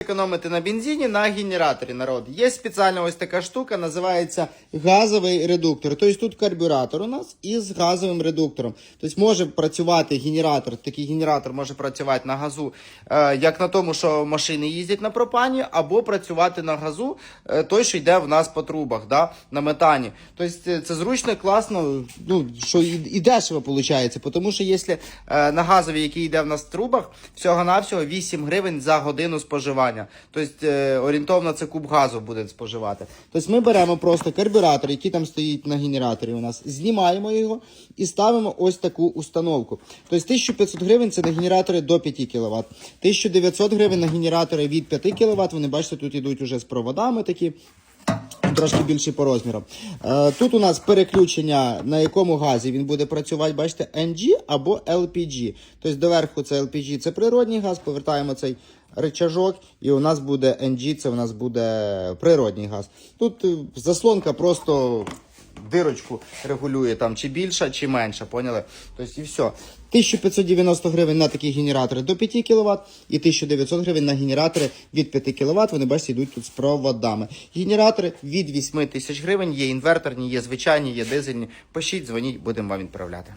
Економити на бензині на генераторі народ. Є спеціальна ось така штука, називається газовий редуктор. Тобто тут карбюратор у нас із газовим редуктором. Тобто може працювати генератор, такий генератор може працювати на газу, е, як на тому, що машини їздять на пропані, або працювати на газу, е, той, що йде в нас по трубах, да, на метані. Тобто е, це зручно, класно, ну, що і, дешево виходить. Тому що якщо на газові, який йде в нас в трубах, всього-навсього 8 гривень за годину споживання. Тобто е, орієнтовно це куб газу буде споживати. Тобто ми беремо просто карбюратор, який там стоїть на генераторі у нас, знімаємо його і ставимо ось таку установку. Тобто 1500 гривень це на генератори до 5 кВт. 1900 гривень на генератори від 5 кВт. Вони бачите, тут йдуть уже з проводами такі. Трошки більший по розмірам. Е, тут у нас переключення, на якому газі він буде працювати, бачите, NG або LPG. Тобто доверху це LPG, це природний газ, повертаємо цей речажок, і у нас буде NG, це у нас буде природний газ. Тут е, заслонка просто дирочку регулює там чи більша, чи менша, поняли? Тобто і все. 1590 гривень на такі генератори до 5 кВт і 1900 гривень на генератори від 5 кВт. Вони бачите, йдуть тут з проводами. Генератори від 8 тисяч гривень, є інверторні, є звичайні, є дизельні. Пишіть, дзвоніть, будемо вам відправляти.